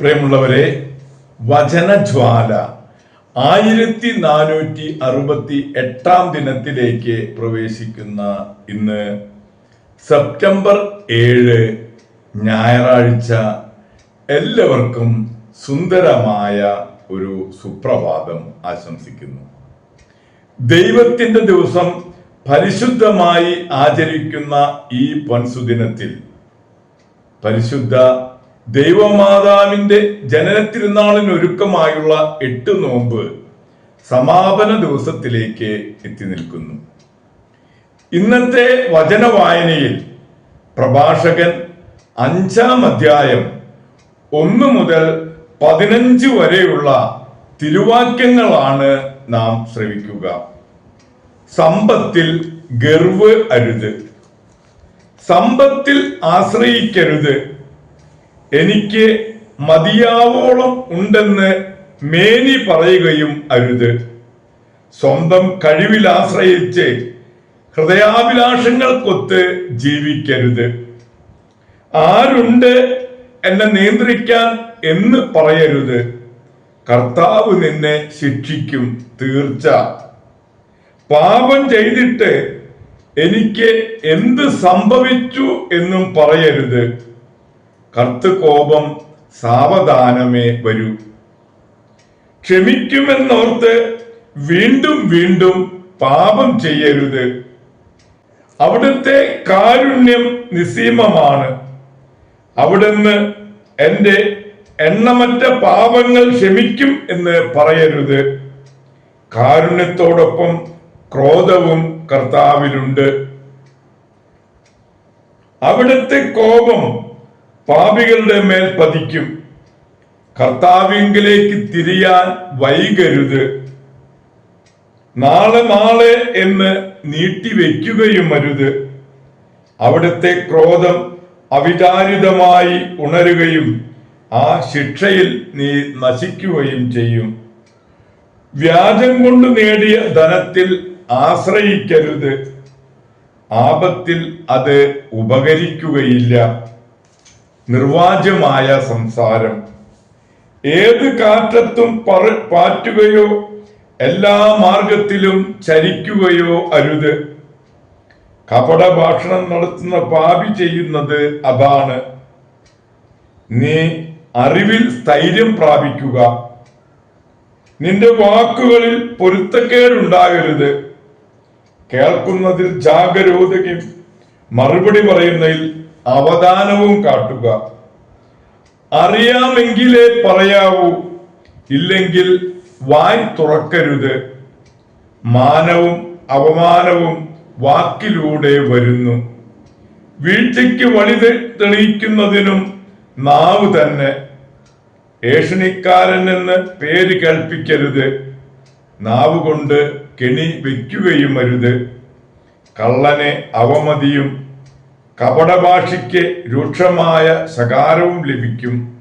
പ്രിയമുള്ളവരെ വചനജ്വാല. ആയിരത്തി നാനൂറ്റി അറുപത്തി എട്ടാം ദിനത്തിലേക്ക് പ്രവേശിക്കുന്ന ഇന്ന് സെപ്റ്റംബർ ഏഴ് ഞായറാഴ്ച എല്ലാവർക്കും സുന്ദരമായ ഒരു സുപ്രഭാതം ആശംസിക്കുന്നു. ദൈവത്തിന്റെ ദിവസം പരിശുദ്ധമായി ആചരിക്കുന്ന ഈ പൊൻസുദിനത്തിൽ പരിശുദ്ധ ദൈവമാതാവിന്റെ ജനനത്തിരുന്നാളിന് ഒരുക്കമായുള്ള എട്ട് നോമ്പ് സമാപന ദിവസത്തിലേക്ക് എത്തി നിൽക്കുന്നു. ഇന്നത്തെ വചന വായനയിൽ പ്രഭാഷകൻ അഞ്ചാം അധ്യായം ഒന്ന് മുതൽ പതിനഞ്ച് വരെയുള്ള തിരുവാക്യങ്ങളാണ് നാം ശ്രവിക്കുക. സമ്പത്തിൽ ഗർവ് അരുത്. സമ്പത്തിൽ ആശ്രയിക്കരുത്. എനിക്ക് മതിയാവോളം ഉണ്ടെന്ന് മേനി പറയുകയും അരുത്. സ്വന്തം കഴിവിൽ ആശ്രയിച്ച് ഹൃദയാഭിലാഷങ്ങൾക്കൊത്ത് ജീവിക്കരുത്. ആരുണ്ട് എന്നെ നിയന്ത്രിക്കാൻ എന്ന് പറയരുത്. കർത്താവ് നിന്നെ ശിക്ഷിക്കും തീർച്ച. പാപം ചെയ്തിട്ട് എനിക്ക് എന്ത് സംഭവിച്ചു എന്നും പറയരുത്. കർത്തുകോപം സാവധാനമേ വരൂ. ക്ഷമിക്കുമെന്നോർത്ത് വീണ്ടും വീണ്ടും പാപം ചെയ്യരുത്. അവിടുത്തെ കാരുണ്യം നിസീമമാണ്. അവിടുന്ന് എന്റെ എണ്ണമറ്റ പാപങ്ങൾ ക്ഷമിക്കും എന്ന് പറയരുത്. കാരുണ്യത്തോടൊപ്പം ക്രോധവും കർത്താവിലുണ്ട്. അവിടുത്തെ കോപം പാപികളുടെ മേൽ പതിക്കും. കർത്താവിങ്കിലേക്ക് തിരിയാൻ വൈകരുത്. നാളെ നാളെ എന്ന് നീട്ടിവെക്കുകയും അരുത്. അവിടുത്തെ ക്രോധം അവിചാരിതമായി ഉണരുകയും ആ ശിക്ഷയിൽ നീ നശിക്കുകയും ചെയ്യും. വ്യാജം കൊണ്ട് നേടിയ ധനത്തിൽ ആശ്രയിക്കരുത്. ആപത്തിൽ അത് ഉപകരിക്കുകയില്ല. നിർവാജ്യമായ സംസാരം. ഏത് കാറ്റത്തും പറ പാറ്റുകയോ എല്ലാ മാർഗത്തിലും ചരിക്കുകയോ അരുത്. കപട ഭാഷണം നടത്തുന്ന പാപി ചെയ്യുന്നത് അതാണ്. നീ അറിവിൽ സ്ഥൈര്യം പ്രാപിക്കുക. നിന്റെ വാക്കുകളിൽ പൊരുത്തക്കേടുണ്ടാകരുത്. കേൾക്കുന്നതിൽ ജാഗരൂകതയും മറുപടി പറയുന്നതിൽ അവധാനവും കാട്ടുക. അറിയാമെങ്കിലേ പറയാവൂ ഇല്ലെങ്കിൽ വായ് തുറക്കരുത്. മാനവും അപമാനവും വാക്കിലൂടെ വരുന്നു. വീഴ്ചയ്ക്ക് വഴി തെളിയിക്കുന്നതിനും നാവ് തന്നെ. ഏഷണിക്കാരൻ എന്ന് പേര് കൽപ്പിക്കരുത് നാവ് കൊണ്ട് കെണി വെക്കുകയും അരുത്. കള്ളനെ അവമതിയും കപടഭാഷയ്ക്ക് രൂക്ഷമായ സകാരവും ലഭിക്കും.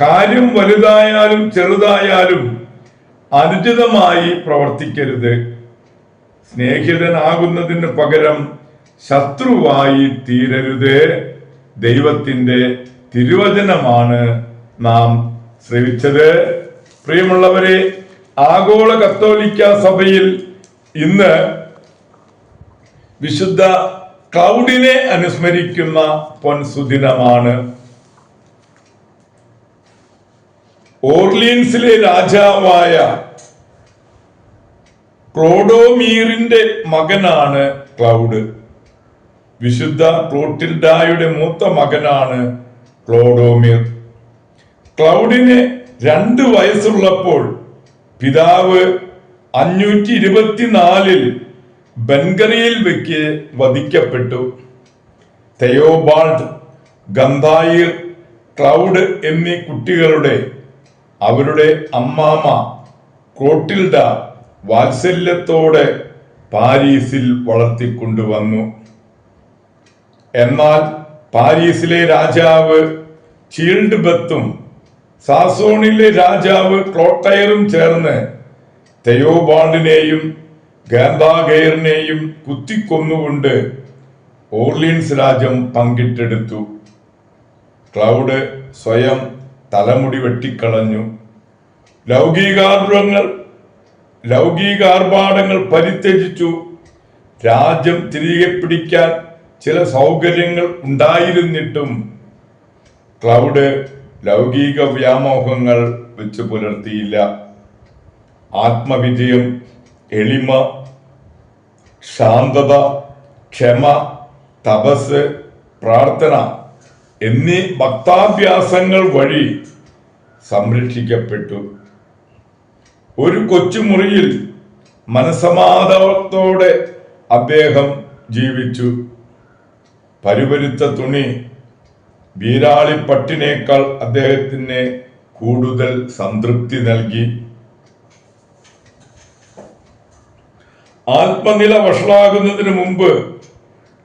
കാര്യം വലുതായാലും ചെറുതായാലും അനുചിതമായി പ്രവർത്തിക്കരുത്. സ്നേഹിതനാകുന്നതിന് പകരം ശത്രുവായി തീരരുത്. ദൈവത്തിന്റെ തിരുവചനമാണ് നാം ശ്രവിച്ചത്. പ്രിയമുള്ളവരെ ആഗോള കത്തോലിക്ക സഭയിൽ ഇന്ന് വിശുദ്ധ ക്ലൗഡിനെ അനുസ്മരിക്കുന്ന പൊൻസുദിനമാണ്. ഓർലീൻസിലെ രാജാവായ ക്ലോഡോമീറിന്റെ മകനാണ് ക്ലൗഡ്. വിശുദ്ധ ക്ലോട്ടിൽഡായുടെ മൂത്ത മകനാണ് ക്ലോഡോമീർ. ക്ലൗഡിന് രണ്ട് വയസ്സുള്ളപ്പോൾ പിതാവ് അഞ്ഞൂറ്റി ഇരുപത്തിനാലിൽ ബൻഗറിയിൽ വെക്ക് വധിക്കപ്പെട്ടു. തെയോബാൾഡ് ഗന്ധായിർ ക്ലൗഡ് എന്നീ കുട്ടികളുടെ അവരുടെ അമ്മാമ ക്ലോട്ടിൽഡ വാത്സല്യത്തോടെ പാരീസിൽ വളർത്തിക്കൊണ്ടുവന്നു. എന്നാൽ പാരീസിലെ രാജാവ് ചീൽഡ് ബത്തും സാസോണിലെ രാജാവ് ക്ലോട്ടയറും ചേർന്ന് തെയോബാണ്ടിനെയും ഗാന്ധാഗയറിനെയും കുത്തിക്കൊന്നുകൊണ്ട് ഓർലിൻസ് രാജ്യം പങ്കിട്ടെടുത്തു. ക്ലൗഡ് സ്വയം തലമുടി വെട്ടിക്കളഞ്ഞു. ലൗകികാർഭങ്ങൾ ലൗകികാർഭാടങ്ങൾ പരിത്യജിച്ചു. രാജ്യം തിരികെ പിടിക്കാൻ ചില സൗകര്യങ്ങൾ ഉണ്ടായിരുന്നിട്ടും ക്ലൗഡ് ലൗകിക വ്യാമോഹങ്ങൾ വെച്ച് പുലർത്തിയില്ല. ആത്മവിജയം എളിമ ശാന്തത ക്ഷമ തപസ് പ്രാർത്ഥന എന്നീ ഭക്താഭ്യാസങ്ങൾ വഴി സംരക്ഷിക്കപ്പെട്ടു. ഒരു കൊച്ചുമുറിയിൽ മനസമാധാനത്തോടെ അദ്ദേഹം ജീവിച്ചു. പരുപരുത്ത തുണി വീരാളിപ്പട്ടിനേക്കാൾ അദ്ദേഹത്തിന് കൂടുതൽ സംതൃപ്തി നൽകി. ആത്മനില വഷളാകുന്നതിന് മുമ്പ്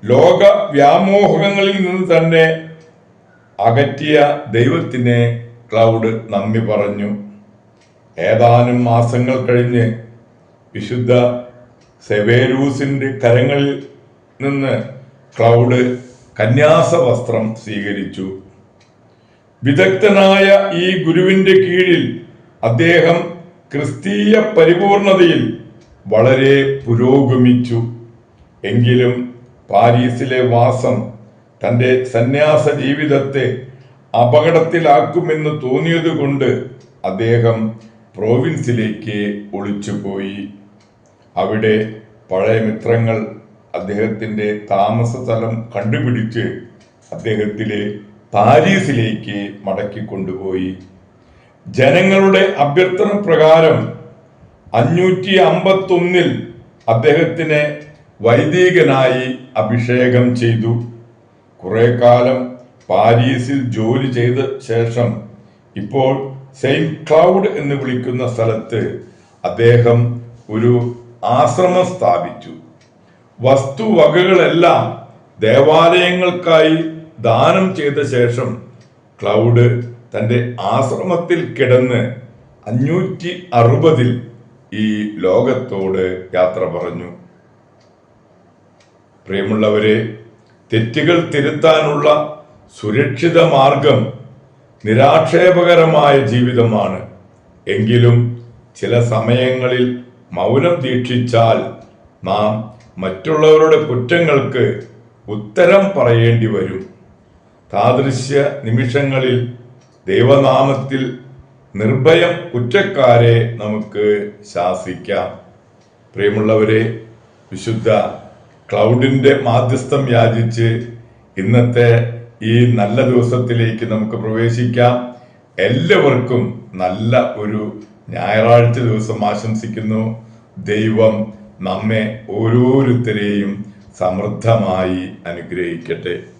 ലോക വ്യാമോഹങ്ങളിൽ നിന്ന് തന്നെ അകറ്റിയ ദൈവത്തിനെ ക്ലൗഡ് നന്ദി പറഞ്ഞു. ഏതാനും മാസങ്ങൾ കഴിഞ്ഞ് വിശുദ്ധ സെവേരൂസിന്റെ കരങ്ങളിൽ നിന്ന് ക്ലൗഡ് കന്യാസ വസ്ത്രം സ്വീകരിച്ചു. വിദഗ്ധനായ ഈ ഗുരുവിന്റെ കീഴിൽ അദ്ദേഹം ക്രിസ്തീയ പരിപൂർണതയിൽ വളരെ പുരോഗമിച്ചു. എങ്കിലും പാരീസിലെ വാസം തന്റെ സന്യാസ ജീവിതത്തെ അപകടത്തിലാക്കുമെന്ന് തോന്നിയതുകൊണ്ട് അദ്ദേഹം പ്രോവിൻസിലേക്ക് ഒളിച്ചുപോയി. അവിടെ പഴയ മിത്രങ്ങൾ അദ്ദേഹത്തിന്റെ താമസ സ്ഥലം കണ്ടുപിടിച്ച് അദ്ദേഹത്തിലെ പാരീസിലേക്ക് മടക്കി കൊണ്ടുപോയി ജനങ്ങളുടെ അഭ്യർത്ഥന പ്രകാരം അഞ്ഞൂറ്റി അമ്പത്തൊന്നിൽ അദ്ദേഹത്തിനെ വൈദികനായി അഭിഷേകം ചെയ്തു. കുറെ കാലം പാരീസിൽ ജോലി ചെയ്ത ശേഷം ഇപ്പോൾ സെയിന്റ് ക്ലൗഡ് എന്ന് വിളിക്കുന്ന സ്ഥലത്ത് അദ്ദേഹം ഒരു ആശ്രമം സ്ഥാപിച്ചു. വസ്തുവകകളെല്ലാം ദേവാലയങ്ങൾക്കായി ദാനം ചെയ്ത ശേഷം ക്ലൗഡ് തന്റെ ആശ്രമത്തിൽ കിടന്ന് അഞ്ഞൂറ്റി അറുപതിൽ ഈ ലോകത്തോട് യാത്ര പറഞ്ഞു. പ്രിയമുള്ളവരെ തെറ്റുകൾ തിരുത്താനുള്ള സുരക്ഷിത മാർഗം നിരാക്ഷേപകരമായ ജീവിതമാണ്. എങ്കിലും ചില സമയങ്ങളിൽ മൗനം ദീക്ഷിച്ചാൽ നാം മറ്റുള്ളവരുടെ കുറ്റങ്ങൾക്ക് ഉത്തരം പറയേണ്ടി വരും. താദൃശ്യ നിമിഷങ്ങളിൽ ദൈവനാമത്തിൽ നിർഭയം കുറ്റക്കാരെ നമുക്ക് ശാസിക്കാം. പ്രിയമുള്ളവരെ വിശുദ്ധ ക്ലൗഡിന്റെ മാധ്യസ്ഥം യാചിച്ച് ഇന്നത്തെ ഈ നല്ല ദിവസത്തിലേക്ക് നമുക്ക് പ്രവേശിക്കാം. എല്ലാവർക്കും നല്ല ഒരു ഞായറാഴ്ച ദിവസം ആശംസിക്കുന്നു. ദൈവം നമ്മെ ഓരോരുത്തരെയും സമൃദ്ധമായി അനുഗ്രഹിക്കട്ടെ.